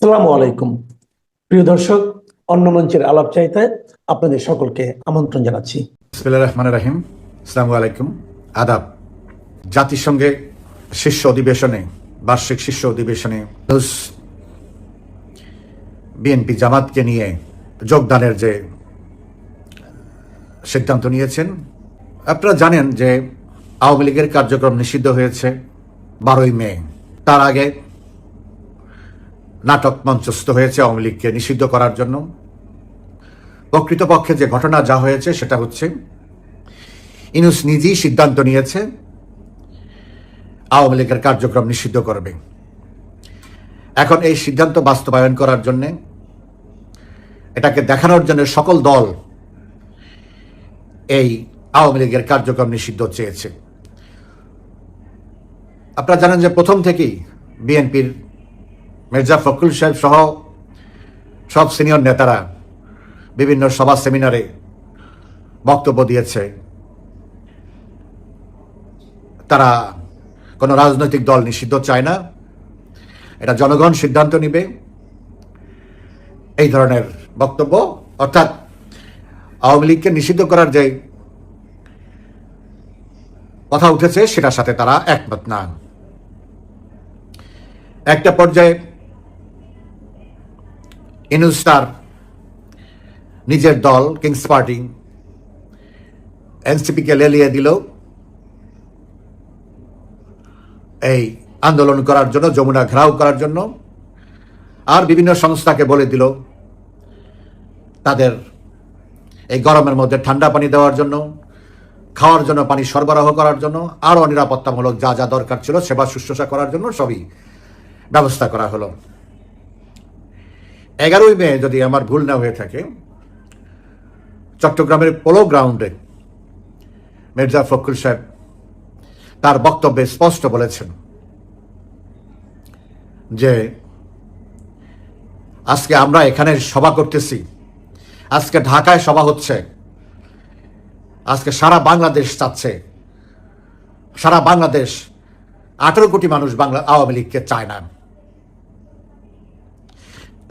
সালামু আলাইকুম। প্রিয় দর্শক, অন্য মঞ্চের আলাপ চাইতায় আপনাদের সকলকে আমন্ত্রণ জানাচ্ছি। রহমানির রহিম। আসসালামু আলাইকুম। আদাব। জাতিসংঘে শীর্ষ অধিবেশনে, বার্ষিক শীর্ষ অধিবেশনে বিএনপি জামাতকে নিয়ে যোগদানের যে সিদ্ধান্ত নিয়েছেন, আপনারা জানেন যে আওয়ামী লীগের কার্যক্রম নিষিদ্ধ হয়েছে বারোই মে। তার আগে নাটক মঞ্চস্থ হয়েছে আওয়ামী লীগকে নিষিদ্ধ করার জন্য। প্রকৃতপক্ষে যে ঘটনা যা হয়েছে সেটা হচ্ছে, ইনুস নিজেই সিদ্ধান্ত নিয়েছে, আওয়ামী লীগের কার্যক্রম নিষিদ্ধ করবে। এখন এই সিদ্ধান্ত বাস্তবায়ন করার জন্য, এটাকে দেখানোর জন্য সকল দল এই আওয়ামী লীগের কার্যক্রম নিষিদ্ধ চেয়েছে। আপনারা জানেন যে প্রথম থেকেই বিএনপির মির্জা ফখরুল সাহেব সহ সব সিনিয়র নেতারা বিভিন্ন সভা সেমিনারে বক্তব্য দিয়েছে। তারা কোনো রাজনৈতিক দল নিষিদ্ধ চায় না। এটা জনগণ সিদ্ধান্ত নিবে। এই ধরনের বক্তব্য, অর্থাৎ আওয়ামী লীগকে নিষিদ্ধ করার যে কথা উঠেছে, সেটার সাথে তারা একমত না। একটা পর্যায়ে ইনুস্টার নিজের দল কিংস পার্টি এনসিপিকে লেলিয়ে দিল। এই আন্দোলন করার জন্য, যমুনা ঘেরাও করার জন্য। আর বিভিন্ন সংস্থাকে বলে দিল তাদের এই গরমের মধ্যে ঠান্ডা পানি দেওয়ার জন্য, খাওয়ার জন্য পানি সরবরাহ করার জন্য, আরও নিরাপত্তামূলক যা যা দরকার ছিল সেবা শুশ্রূষা করার জন্য সবই ব্যবস্থা করা হলো। এগারোই মে যদি আমার ভুল না হয়ে থাকে, চট্টগ্রামের পোলো গ্রাউন্ডে মির্জা ফখরুল সাহেব তার বক্তব্যে স্পষ্ট বলেছেন যে, আজকে আমরা এখানে সভা করতেছি, আজকে ঢাকায় সভা হচ্ছে, আজকে সারা বাংলাদেশ চাচ্ছে, সারা বাংলাদেশ আঠেরো কোটি মানুষ বাংলা আওয়ামী লীগকে চায় না।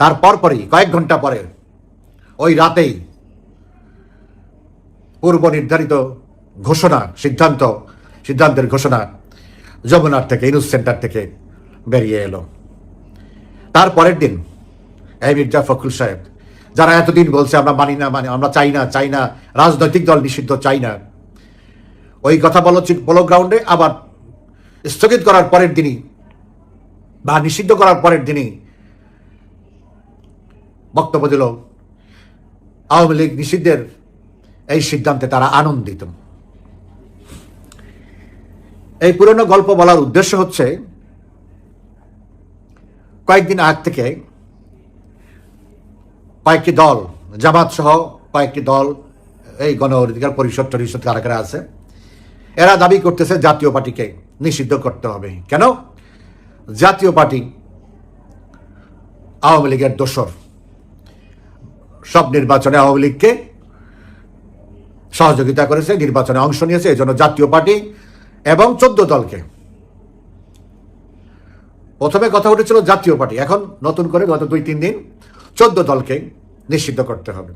তারপর পরই, কয়েক ঘণ্টা পরে, ওই রাতেই পূর্ব নির্ধারিত ঘোষণা, সিদ্ধান্ত, সিদ্ধান্তের ঘোষণা যমুনার থেকে, ইনুস সেন্টার থেকে বেরিয়ে এলো। তার পরের দিন, এই মির্জা ফখরুল সাহেব, যারা এতদিন বলছে আমরা মানি না, মানি আমরা চাই না চাই না, রাজনৈতিক দল নিষিদ্ধ, চাই না, ওই কথা বলো পোলো গ্রাউন্ডে আবার স্থগিত করার পরের দিনই বা নিষিদ্ধ করার পরের দিনই বক্তব্য দিল, আওয়ামী লীগ নিষিদ্ধের এই সিদ্ধান্তে তারা আনন্দিত। এই পুরনো গল্প বলার উদ্দেশ্য হচ্ছে, কয়েকদিন আগ থেকে কয়েকটি দল, জামাত সহ কয়েকটি দল, এই গণ অধিকার পরিষদ টরিষদ কারা কারা আছে, এরা দাবি করতেছে জাতীয় পার্টিকে নিষিদ্ধ করতে হবে। কেন? জাতীয় পার্টি আওয়ামী লীগের দোসর সব নির্বাচনে আওয়ামী লীগকে সহযোগিতা করেছে, নির্বাচনে অংশ নিয়েছে এই জন্য জাতীয় পার্টি এবং চোদ্দ দলকে। প্রথমে কথা উঠেছিল জাতীয় পার্টি, এখন নতুন করে গত দুই, তিন দিন চোদ্দ দলকে নিষিদ্ধ করতে হবে।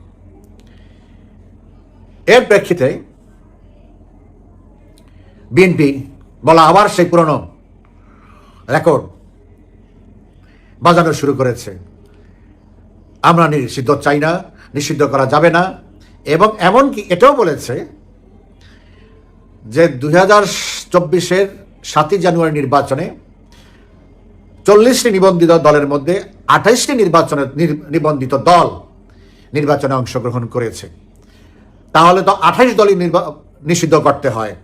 এর প্রেক্ষিতে বিএনপি বলা আবার সেই পুরনো রেকর্ড বাজানো শুরু করেছে। আমরা নিষিদ্ধ চাই না, নিষিদ্ধ করা যাবে না। এবং এমনকি এটাও বলেছে যে দুই হাজার চব্বিশের সাতই জানুয়ারি নির্বাচনে চল্লিশটি নিবন্ধিত দলের মধ্যে আঠাইশটি নির্বাচনে নিবন্ধিত দল নির্বাচনে অংশগ্রহণ করেছে। তাহলে তো আঠাইশ দলই নিষিদ্ধ করতে হয়।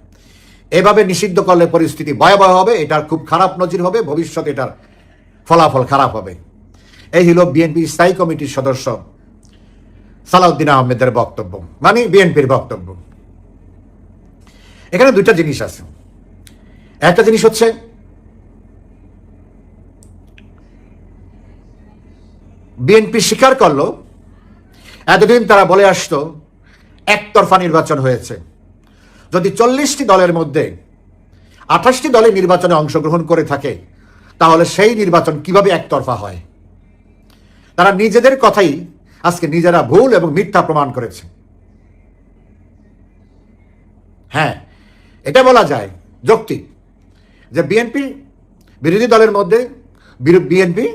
এভাবে নিষিদ্ধ করলে পরিস্থিতি ভয়াবহ হবে, এটার খুব খারাপ নজির হবে, ভবিষ্যতে এটার ফলাফল খারাপ হবে। এই হলো বিএনপি স্থায়ী কমিটির সদস্য সালাউদ্দিন আহমেদের বক্তব্য মানে বিএনপির বক্তব্য। এখানে দুইটা জিনিস আছে। একটা জিনিস হচ্ছে, বিএনপি স্বীকার করল, এতদিন তারা বলে আসতো, একতরফা নির্বাচন হয়েছে। যদি চল্লিশটি দলের মধ্যে আঠাশটি দলে নির্বাচনে অংশগ্রহণ করে থাকে, তাহলে সেই নির্বাচন কীভাবে একতরফা হয়? তারা নিজেদের কথাই আজকে নিজেরা ভুল এবং মিথ্যা প্রমাণ করেছে। হ্যাঁ এটা বলা যায় যৌক্তিক যে বিএনপি বিরোধী দলের মধ্যে বিএনপি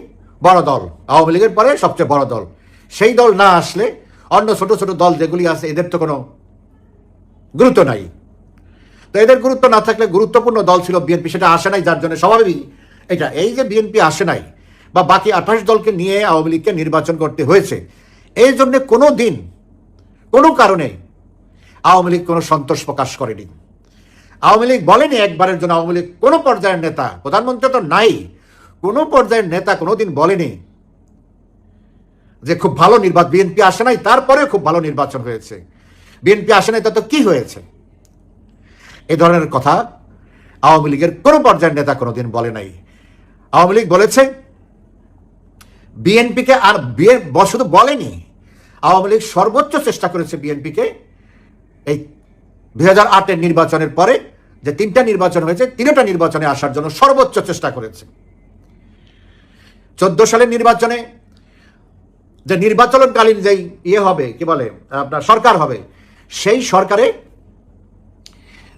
বড় দল, আওয়ামী লীগের পরে সবচেয়ে বড় দল। সেই দল না আসলে অন্য ছোট ছোট দল যেগুলি আছে, এদের তো কোনো গুরুত্ব নাই। তো এদের গুরুত্ব না থাকলে গুরুত্বপূর্ণ দল ছিল বিএনপি সেটা আসে নাই, যার জন্য স্বাভাবিক এটা। এই যে বিএনপি আসে নাই বা বাকি আঠাশ দলকে নিয়ে আওয়ামী লীগকে নির্বাচন করতে হয়েছে। এই জন্য কোনো দিন, কোনো কারণে আওয়ামী লীগ কোনো সন্তোষ প্রকাশ করেনি। আওয়ামী লীগ বলেনি একবারের জন্য আওয়ামী লীগ কোনো পর্যায়ের নেতা, প্রধানমন্ত্রী তো নাই, কোনো পর্যায়ের নেতা কোনো দিন বলেনি যে খুব ভালো নির্বাচন বিএনপি আসে নাই তারপরে খুব ভালো নির্বাচন হয়েছে। বিএনপি আসে নাই তো কি হয়েছে? এ ধরনের কথা আওয়ামী লীগের কোনো পর্যায়ের নেতা কোনোদিন বলে নাই। আওয়ামী লীগ বলেছে বিএনপিকে আর শুধু বলেনি, আওয়ামী লীগ সর্বোচ্চ চেষ্টা করেছে বিএনপিকে এই দুই হাজার আটের নির্বাচনের পরে যে তিনটা নির্বাচন হয়েছে, তিনটা নির্বাচনে আসার জন্য সর্বোচ্চ চেষ্টা করেছে। চোদ্দ সালের নির্বাচনে যে নির্বাচনকালীন যেই ইয়ে হবে, কি বলে, আপনার সরকার হবে, সেই সরকারে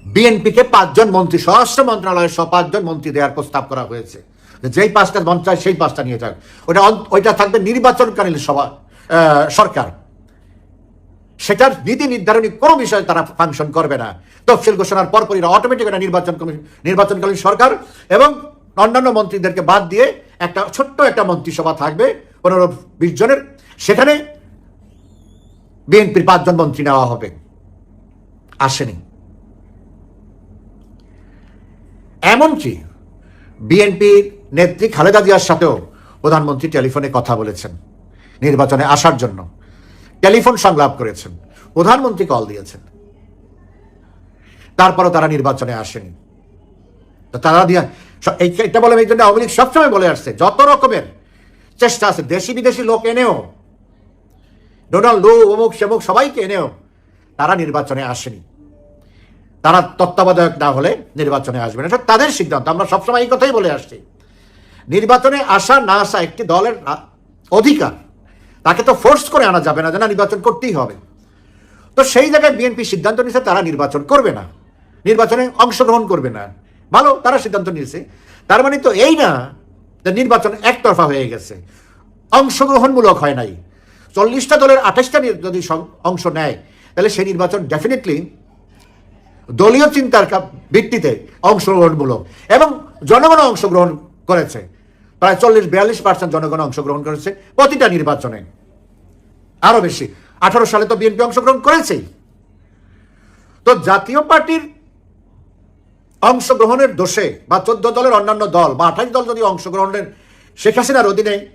বিএনপিকে পাঁচজন মন্ত্রী, স্বরাষ্ট্র মন্ত্রণালয়ের সহ পাঁচজন মন্ত্রী দেওয়ার প্রস্তাব করা হয়েছে। যেই পাঁচটা মন চায় সেই পাঁচটা নিয়ে যাক। ওটা ওইটা থাকবে নির্বাচনকালীন সভা সরকার। সেটার নীতি নির্ধারণী কোনো বিষয়ে তারা ফাংশন করবে না। তফসিল ঘোষণার পরপরই অটোমেটিক একটা নির্বাচন কমিশন নির্বাচনকালীন সরকার এবং অন্যান্য মন্ত্রীদেরকে বাদ দিয়ে একটা ছোট্ট একটা মন্ত্রিসভা থাকবে পনেরো বিশ জনের। সেখানে বিএনপির পাঁচজন মন্ত্রী নেওয়া হবে। আসেনি। এমনকি বিএনপির নেত্রী খালেদা জিয়ার সাথেও প্রধানমন্ত্রী টেলিফোনে কথা বলেছেন নির্বাচনে আসার জন্য। টেলিফোন সংলাপ করেছেন, প্রধানমন্ত্রী কল দিয়েছেন। তারপরও তারা নির্বাচনে আসেনি। তো তারা দিয়া এটা বলে এই জন্য আওয়ামী লীগ সবসময় বলে আসছে, যত রকমের চেষ্টা আছে দেশি বিদেশি লোক এনেও, ডোনাল্ড লু অমুক, সেমুক, সবাইকে এনেও তারা নির্বাচনে আসেনি। তারা তত্ত্বাবধায়ক না হলে নির্বাচনে আসবে না। তাদের সিদ্ধান্ত, আমরা সবসময় এই কথাই বলে আসছি। নির্বাচনে আসা না আসা একটি দলের অধিকার। তাকে তো ফোর্স করে আনা যাবে না যে না, নির্বাচন করতেই হবে। তো সেই জায়গায় বিএনপি সিদ্ধান্ত নিয়েছে, তারা নির্বাচন করবে না। নির্বাচনে অংশগ্রহণ করবে না। ভালো, তারা সিদ্ধান্ত নিয়েছে। তার মানে তো এই না যে নির্বাচন একতরফা হয়ে গেছে। অংশগ্রহণমূলক হয় নাই। চল্লিশটা দলের আঠাশটা যদি অংশ নেয়, তাহলে সেই নির্বাচন ডেফিনেটলি দলীয় চিন্তার ভিত্তিতে অংশগ্রহণমূলক। এবং জনগণ অংশগ্রহণ করেছে। প্রায় চল্লিশ, বিয়াল্লিশ পার্সেন্ট জনগণ অংশগ্রহণ করেছে প্রতিটা নির্বাচনে। আরও বেশি, আঠারো সালে তো বিএনপি অংশগ্রহণ করেছেই। তো জাতীয় পার্টির অংশগ্রহণের দোষে বা চোদ্দ দলের অন্যান্য দল বা আঠাশ দল যদি অংশগ্রহণের শেখ হাসিনার অধীনে,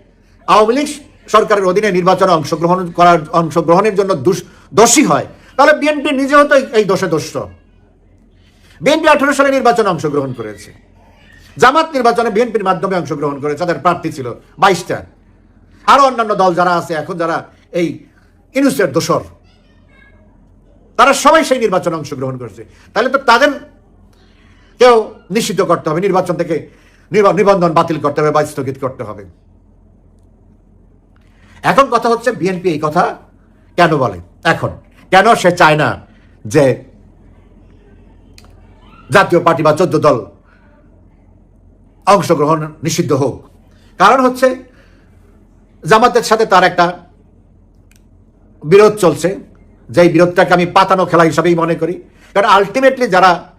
আওয়ামী লীগ সরকারের অধীনে নির্বাচনে অংশগ্রহণ করার, অংশগ্রহণের জন্য দুষ- হয়। তাহলে বিএনপি নিজেও তো এই- এই দোষে দোষ বিএনপি আঠারো সালে নির্বাচনে অংশগ্রহণ করেছে। জামাত নির্বাচনে বিএনপির মাধ্যমে অংশগ্রহণ করে তাদের প্রার্থী ছিল বাইশটা। আরও অন্যান্য দল যারা আছে, এখন যারা এই ইনুসের দোসর তারা সবাই সেই নির্বাচনে অংশগ্রহণ করেছে। তাহলে তো তাদের কেউ নিষিদ্ধ করতে হবে, নির্বাচন থেকে নিবন্ধন বাতিল করতে হবে বা স্থগিত করতে হবে। এখন কথা হচ্ছে বিএনপি এই কথা কেন বলে? এখন কেন সে চায় না যে জাতীয় পার্টি বা চোদ্দ দল অংশগ্রহণ নিষিদ্ধ হোক। কারণ হচ্ছে, জামাতের সাথে তার একটা বিরোধ চলছে। যেই বিরোধটাকে আমি পাতানো খেলা হিসাবেই মনে করি। কারণ আলটিমেটলি যারা